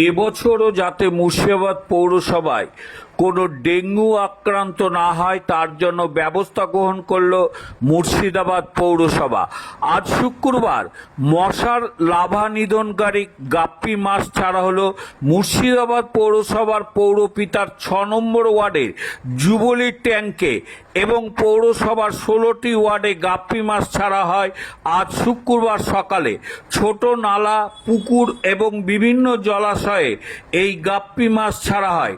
এবছরও যাতে মুর্শিদাবাদ পৌরসভায় কোনো ডেঙ্গু আক্রান্ত না হয়, তার জন্য ব্যবস্থা গ্রহণ করল মুর্শিদাবাদ পৌরসভা। আজ শুক্রবার মশার লাভা নিধনকারী গাপ্পি মাছ ছাড়া হলো মুর্শিদাবাদ পৌরসভার পৌরপিতার ছ নম্বর ওয়ার্ডের যুবলী ট্যাঙ্কে এবং পৌরসভার ষোলোটি ওয়ার্ডে গাপ্পি মাছ ছাড়া হয় আজ শুক্রবার সকালে। ছোট নালা, পুকুর এবং বিভিন্ন জলাশয়ে এই গাপ্পি মাছ ছাড়া হয়।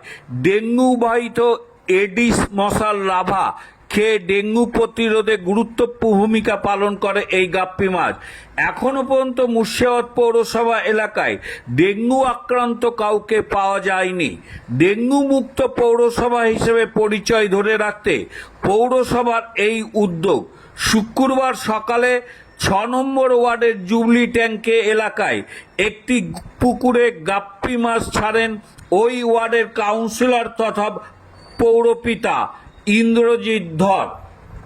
ডেঙ্গু বাহিত এডিস মশার লাভা খেয়ে ডেঙ্গু প্রতিরোধে গুরুত্বপূর্ণ ভূমিকা পালন করে এই গাপ্পি মাছ। এখনও পর্যন্ত মুর্শিদাবাদ পৌরসভা এলাকায় ডেঙ্গু আক্রান্ত কাউকে পাওয়া যায়নি। ডেঙ্গু মুক্ত পৌরসভা হিসেবে পরিচয় ধরে রাখতে পৌরসভার এই উদ্যোগ। শুক্রবার সকালে ছ নম্বর ওয়ার্ডের জুবলি ট্যাঙ্কে এলাকায় একটি পুকুরে গাপ্পি মাছ ছাড়েন ওই ওয়ার্ডের কাউন্সিলর তথা পৌরপিতা ইন্দ্রজিৎ ধর।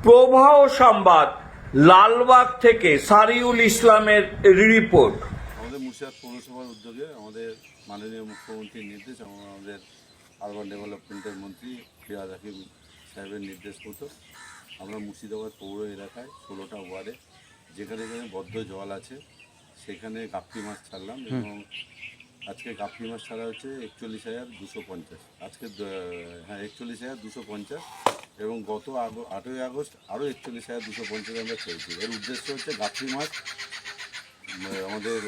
প্রবাহ সংবাদ, লালবাগ থেকে সারিউল ইসলামের রিপোর্ট। আমাদের মুর্শিদাবাদ পৌরসভার উদ্যোগে আমাদের মাননীয় মুখ্যমন্ত্রীর নির্দেশ এবং আমাদের আরবান ডেভেলপমেন্টের মন্ত্রী ফিরাজ হাকিম সাহেবের নির্দেশ মতো আমরা মুর্শিদাবাদ পৌর এলাকায় ষোলোটা ওয়ার্ডে যেখানে যেখানে বদ্ধ জল আছে সেখানে গাপ্পি মাছ ছাড়লাম এবং আজকে গাপ্পি মাছ ছাড়া হচ্ছে একচল্লিশ হাজার দুশো পঞ্চাশ। আজকে হ্যাঁ একচল্লিশ হাজার দুশো পঞ্চাশ এবং গত আগ- আটই আগস্ট আরও একচল্লিশ হাজার দুশো পঞ্চাশ আমরা ছেড়েছি এর উদ্দেশ্য হচ্ছে গাপ্পি মাছ আমাদের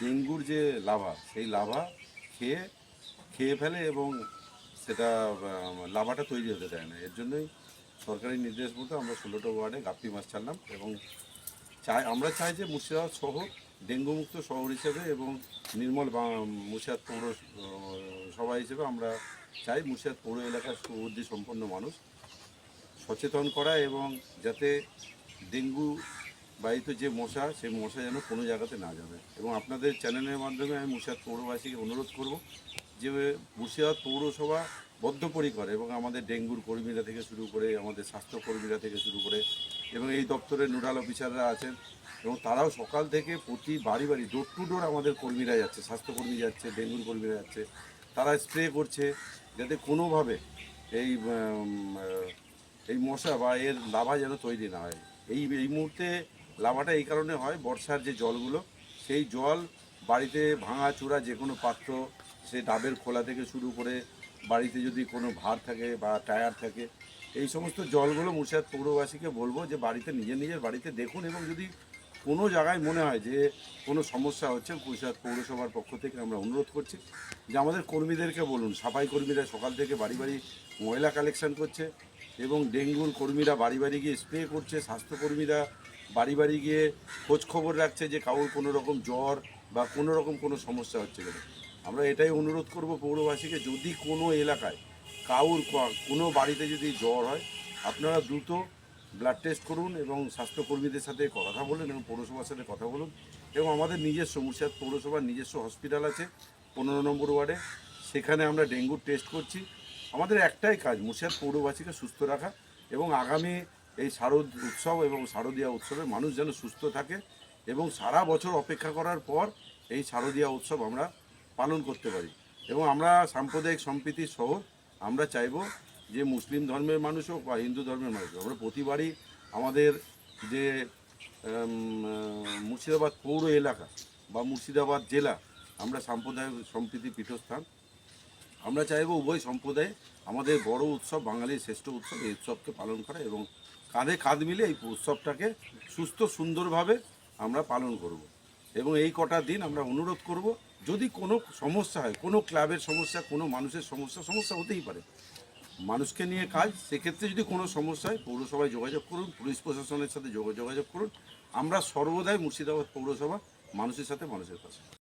ডেঙ্গুর যে লাভা সেই লাভা খেয়ে খেয়ে ফেলে এবং সেটা লাভাটা তৈরি হতে দেয় না। এর জন্যই সরকারি নির্দেশ মতো আমরা ষোলোটা ওয়ার্ডে গাপ্পি মাছ ছাড়লাম এবং চাই, আমরা চাই যে মুর্শিদাবাদ শহর ডেঙ্গু মুক্ত শহর হিসেবে এবং নির্মল মুর্শিদাবাদ পৌর সভা হিসেবে আমরা চাই মুর্শিদাবাদ পৌর এলাকার সুবুদ্ধি সম্পন্ন মানুষ সচেতন করা এবং যাতে ডেঙ্গু বাহিত যে মশা, সেই মশা যেন কোনো জায়গাতে না যাবে। এবং আপনাদের চ্যানেলের মাধ্যমে আমি মুর্শিদাবাদ পৌরবাসীকে অনুরোধ করব যে মুর্শিদাবাদ পৌরসভা বদ্ধপরিকর এবং আমাদের ডেঙ্গুর কর্মীরা থেকে শুরু করে আমাদের স্বাস্থ্যকর্মীরা থেকে শুরু করে এবং এই দপ্তরের নোডাল অফিসাররা আছেন এবং তারাও সকাল থেকে প্রতি বাড়ি বাড়ি ডোর টু ডোর আমাদের কর্মীরা যাচ্ছে, স্বাস্থ্যকর্মী যাচ্ছে, ডেঙ্গুর কর্মীরা যাচ্ছে। তারা স্প্রে করছে যাতে কোনোভাবে এই এই মশা বা এর লাভা যেন তৈরি না হয়। এই এই মুহূর্তে লাভাটা এই কারণে হয়, বর্ষার যে জলগুলো, সেই জল বাড়িতে ভাঙা চূড়া যে কোনো পাত্র সে ডাবের খোলা থেকে শুরু করে বাড়িতে যদি কোনো ভার থাকে বা টায়ার থাকে, এই সমস্ত জলগুলো মুর্শিদাবাদ পৌরবাসীকে বলব যে বাড়িতে নিজের নিজের বাড়িতে দেখুন এবং যদি কোনো জায়গায় মনে হয় যে কোনো সমস্যা হচ্ছে, মুর্শিদাবাদ পৌরসভার পক্ষ থেকে আমরা অনুরোধ করছি যে আমাদের কর্মীদেরকে বলুন। সাফাই কর্মীরা সকাল থেকে বাড়ি বাড়ি ময়লা কালেকশন করছে এবং ডেঙ্গুর কর্মীরা বাড়ি বাড়ি গিয়ে স্প্রে করছে, স্বাস্থ্যকর্মীরা বাড়ি বাড়ি গিয়ে খোঁজ খবর রাখছে যে কারোর কোনো রকম জ্বর বা কোনো রকম কোনো সমস্যা হচ্ছে আমরা এটাই অনুরোধ করব পৌরবাসীকে, যদি কোনো এলাকায় কাউর কোনো বাড়িতে যদি জ্বর হয়, আপনারা দ্রুত ব্লাড টেস্ট করুন এবং স্বাস্থ্যকর্মীদের সাথে কথা বলুন এবং পৌরসভার সাথে কথা বলুন এবং আমাদের নিজস্ব মুর্শিদাবাদ পৌরসভার নিজস্ব হসপিটাল আছে, পনেরো নম্বর ওয়ার্ডে। সেখানে আমরা ডেঙ্গুর টেস্ট করছি। আমাদের একটাই কাজ, মুর্শিদাবাদ পৌরবাসীকে সুস্থ রাখা এবং আগামী এই শারদ উৎসব এবং শারদীয়া উৎসবে মানুষ যেন সুস্থ থাকে এবং সারা বছর অপেক্ষা করার পর এই শারদীয়া উৎসব আমরা পালন করতে পারি এবং আমরা সাম্প্রদায়িক সম্প্রীতির শহর আমরা চাইব যে মুসলিম ধর্মের মানুষ হোক বা হিন্দু ধর্মের মানুষ হোক, আমরা প্রতিবারই আমাদের যে মুর্শিদাবাদ পৌর এলাকা বা মুর্শিদাবাদ জেলা, আমরা সাম্প্রদায়িক সম্প্রীতি পীঠস্থান, আমরা চাইব উভয় সম্প্রদায়ে আমাদের বড় উৎসব, বাঙালির শ্রেষ্ঠ উৎসব, এই উৎসবকে পালন করা এবং কাঁধে কাঁধ মিলে এই উৎসবটাকে সুস্থ সুন্দরভাবে আমরা পালন করব। এবং এই কটা দিন আমরা অনুরোধ করব যদি কোনো সমস্যা হয়, কোনো ক্লাবের সমস্যা, কোনো মানুষের সমস্যা সমস্যা হতেই পারে। মানুষকে নিয়ে কাজ, সেক্ষেত্রে যদি কোনো সমস্যা হয়, পৌরসভায় যোগাযোগ করুন, পুলিশ প্রশাসনের সাথে যোগ- যোগাযোগ করুন। আমরা সর্বদাই মুর্শিদাবাদ পৌরসভা মানুষের সাথে মানুষের পাশে